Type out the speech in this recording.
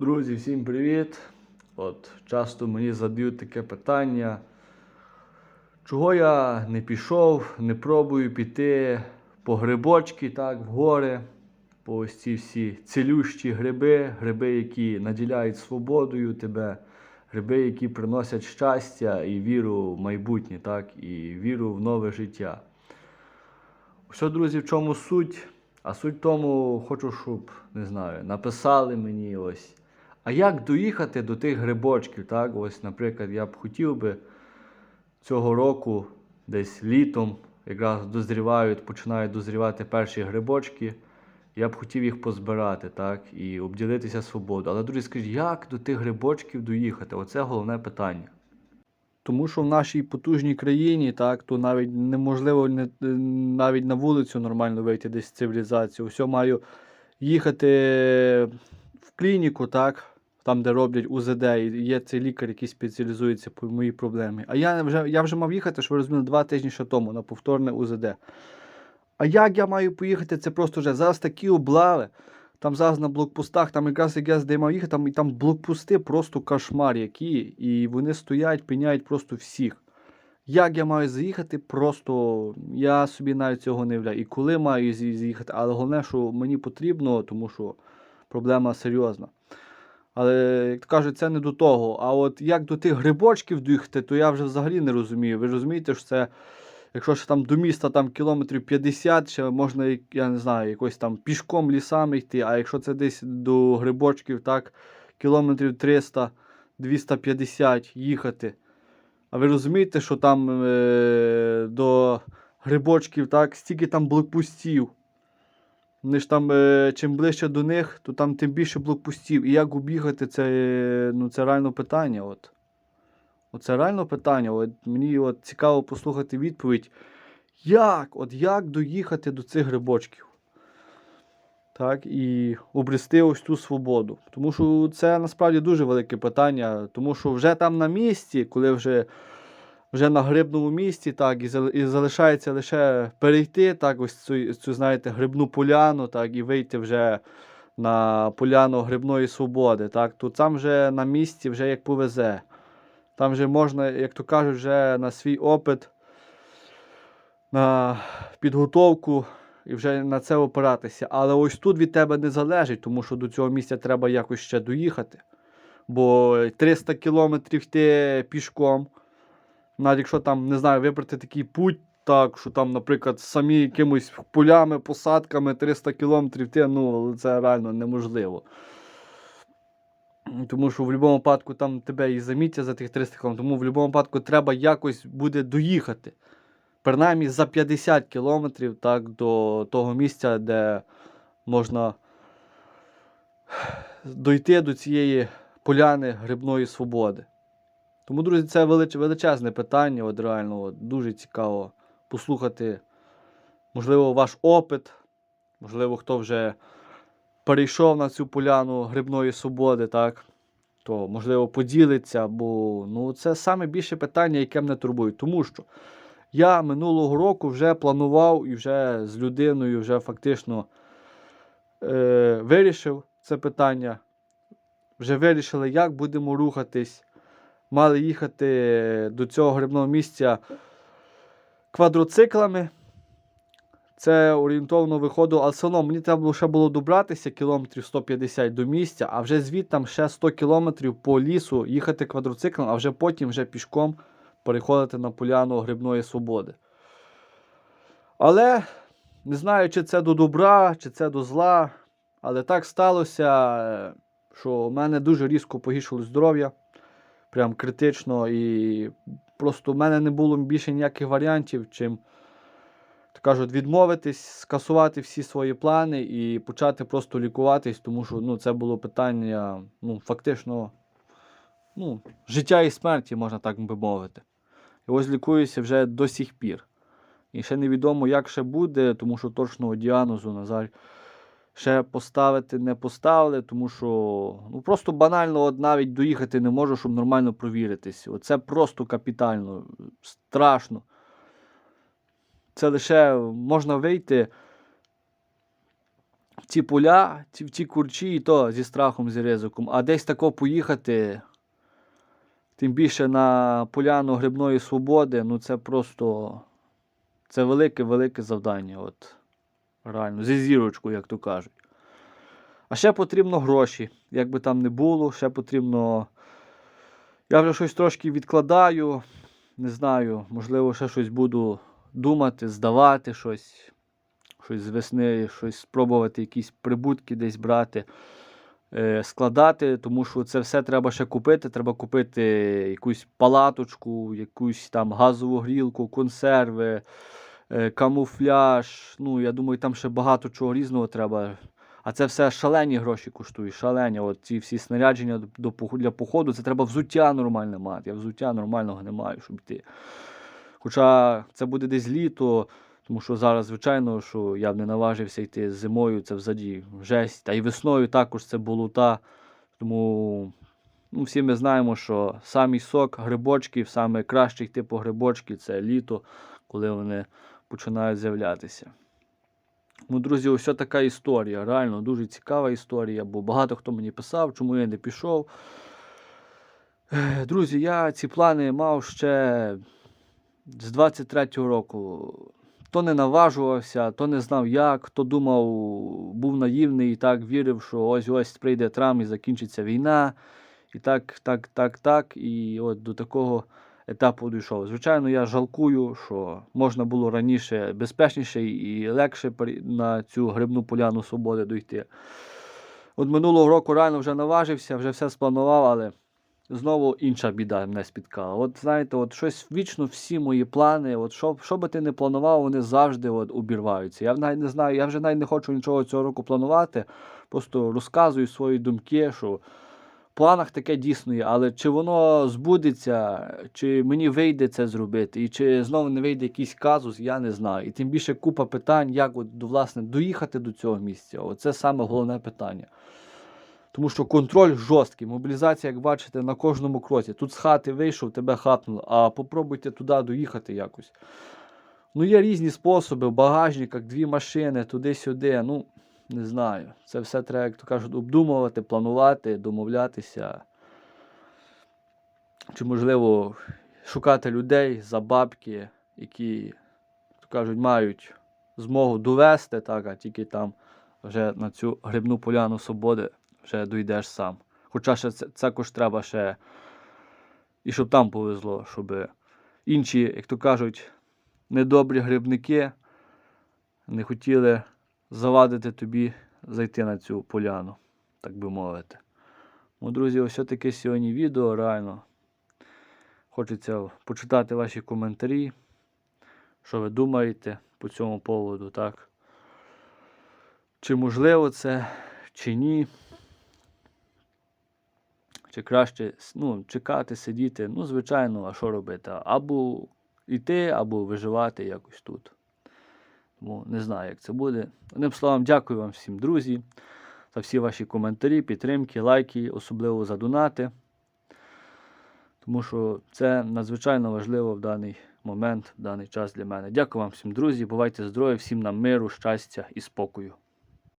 Друзі, всім привіт! От часто мені задають таке питання, чого я не пішов, не пробую піти по грибочки, так, в гори, по ось ці всі цілющі гриби, гриби, які наділяють свободою тебе, гриби, які приносять щастя і віру в майбутнє, так, і віру в нове життя. Що, друзі, в чому суть? А суть тому, хочу, щоб, не знаю, написали мені ось. А як доїхати до тих грибочків? Так? Ось, наприклад, я б хотів би цього року, десь літом, якраз дозрівають, починають дозрівати перші грибочки. Я б хотів їх позбирати, так, і обділитися свободою. Але, друзі, скажіть, як до тих грибочків доїхати? Оце головне питання. Тому що в нашій потужній країні, так, то навіть неможливо не, навіть на вулицю нормально вийти десь в цивілізацію. Все маю їхати в клініку, так, там, де роблять УЗД, і є цей лікар, який спеціалізується по моїй проблемі. А я вже, я вже мав їхати, що ви розуміли, два тижні ще тому на повторне УЗД. А як я маю поїхати? Це просто вже зараз такі облави. Там зараз на блокпостах, там якраз як я здіймав їхати, там, і там блокпости просто кошмар які, і вони стоять, пиняють просто всіх. Як я маю заїхати, просто я собі навіть цього не являю. І коли маю з'їхати, але головне, що мені потрібно, тому що проблема серйозна. Але, як кажуть, це не до того. А от як до тих грибочків доїхати, то я вже взагалі не розумію. Ви розумієте, що це, якщо ж там до міста там кілометрів 50, ще можна, я не знаю, якось там пішком лісами йти, а якщо це десь до грибочків, так, кілометрів 300, 250 їхати. А ви розумієте, що там е, до грибочків, так, стільки там блокпостів. Вони ж там, е, чим ближче до них, то там тим більше блокпостів. І як обігати, це, е, ну, це реально питання. От. Оце реально питання. От мені от цікаво послухати відповідь. Як? От як доїхати до цих грибочків? Так, і обрести ось ту свободу. Тому що це насправді дуже велике питання, тому що вже там на місці, коли вже, вже на грибному місці, так, і, залишається лише перейти, так, ось цю, цю знаєте, грибну поляну, так, і вийти вже на поляну грибної свободи, так, то там вже на місці, вже як повезе. Там вже можна, як то кажуть, вже на свій опит, на підготовку і вже на це опиратися. Але ось тут від тебе не залежить, тому що до цього місця треба якось ще доїхати. Бо 300 кілометрів йти пішком, навіть якщо там, не знаю, вибрати такий путь, так, що там, наприклад, самі якимось полями, посадками 300 кілометрів йти, ну це реально неможливо. Тому що в будь-якому випадку там тебе і замітять за тих 300 км, тому в будь-якому випадку треба якось буде доїхати. Принаймні за 50 кілометрів так, до того місця, де можна дойти до цієї поляни грибної свободи. Тому, друзі, це велич- величезне питання. От реально от, дуже цікаво послухати, можливо, ваш опит, можливо, хто вже перейшов на цю поляну грибної свободи, так? То, можливо, поділиться, бо ну, це саме більше питання, яке мене турбує. Тому що я минулого року вже планував і вже з людиною вже фактично е, вирішив це питання. Вже вирішили, як будемо рухатись. Мали їхати до цього грибного місця квадроциклами. Це орієнтовно виходило, але все одно мені треба було ще було добратися кілометрів 150 до місця, а вже звідти ще 100 кілометрів по лісу їхати квадроциклом, а вже потім вже пішком переходити на поляну грибної свободи. Але не знаю, чи це до добра, чи це до зла. Але так сталося, що в мене дуже різко погіршило здоров'я. Прям критично. І просто в мене не було більше ніяких варіантів, чим то кажуть, відмовитись, скасувати всі свої плани і почати просто лікуватись, тому що ну, це було питання ну, фактично ну, життя і смерті, можна так би мовити. І ось лікуюся вже до сих пір. І ще невідомо, як ще буде, тому що точного діагнозу, на жаль, ще поставити не поставили, тому що ну, просто банально от навіть доїхати не можу, щоб нормально провіритись. Оце просто капітально, страшно. Це лише можна вийти в ці поля, ці, ці курчі, і то зі страхом, з ризиком. А десь тако поїхати, тим більше на поляну грибної свободи, ну це просто це велике-велике завдання. От, реально, зі зірочкою, як то кажуть. А ще потрібно гроші. Як би там не було, ще потрібно. Я вже щось трошки відкладаю. Не знаю, можливо, ще щось буду думати, здавати щось. Щось з весни, щось спробувати, якісь прибутки десь брати, е, складати, тому що це все треба ще купити. Треба купити якусь палаточку, якусь там газову грілку, консерви, камуфляж. Ну, я думаю, там ще багато чого різного треба. А це все шалені гроші коштує, шалені. От ці всі снарядження до, для походу, це треба взуття нормальне мати. Я взуття нормального не маю, щоб йти. Хоча це буде десь літо, тому що зараз, звичайно, що я б не наважився йти зимою, це взаді жесть. Та й весною також це болота. Тому ну, всі ми знаємо, що самий сок грибочків, саме краще йти грибочки це літо, коли вони починають з'являтися. Ну, друзі, ось така історія. Реально дуже цікава історія, бо багато хто мені писав, чому я не пішов. Друзі, я ці плани мав ще з 23-го року. То не наважувався, то не знав як, то думав, був наївний і так вірив, що ось ось прийде Трамп і закінчиться війна. І так, так, так, так. І от до такого етапу дійшов. Звичайно, я жалкую, що можна було раніше безпечніше і легше на цю грибну поляну свободи дойти. От минулого року реально вже наважився, вже все спланував, але знову інша біда мене спіткала. От знаєте, от щось вічно всі мої плани, от що, що би ти не планував, вони завжди от обірваються. Я навіть не знаю, я вже навіть не хочу нічого цього року планувати. Просто розказую свої думки, що планах таке дійсно є, але чи воно збудеться, чи мені вийде це зробити, і чи знову не вийде якийсь казус, я не знаю. І тим більше купа питань, як от, власне, доїхати до цього місця. Оце саме головне питання. Тому що контроль жорсткий, мобілізація, як бачите, на кожному кроці. Тут з хати вийшов, тебе хапнуло, а попробуйте туди доїхати якось. Ну, є різні способи, в багажниках, дві машини, туди-сюди. Ну, не знаю. Це все треба, як то кажуть, обдумувати, планувати, домовлятися. Чи, можливо, шукати людей за бабки, які, як то кажуть, мають змогу довести, так, а тільки там вже на цю грибну поляну свободи вже дійдеш сам. Хоча ще це також треба ще, і щоб там повезло, щоб інші, як то кажуть, недобрі грибники не хотіли завадити тобі зайти на цю поляну, так би мовити. Ну, друзі, ось таке сьогодні відео, реально. Хочеться почитати ваші коментарі, що ви думаєте по цьому поводу, так? Чи можливо це, чи ні. Чи краще ну, чекати, сидіти. Ну, звичайно, а що робити? Або йти, або виживати якось тут. Тому не знаю, як це буде. Одним словом, дякую вам всім, друзі, за всі ваші коментарі, підтримки, лайки, особливо за донати. Тому що це надзвичайно важливо в даний момент, в даний час для мене. Дякую вам всім, друзі. Бувайте здорові, всім нам миру, щастя і спокою.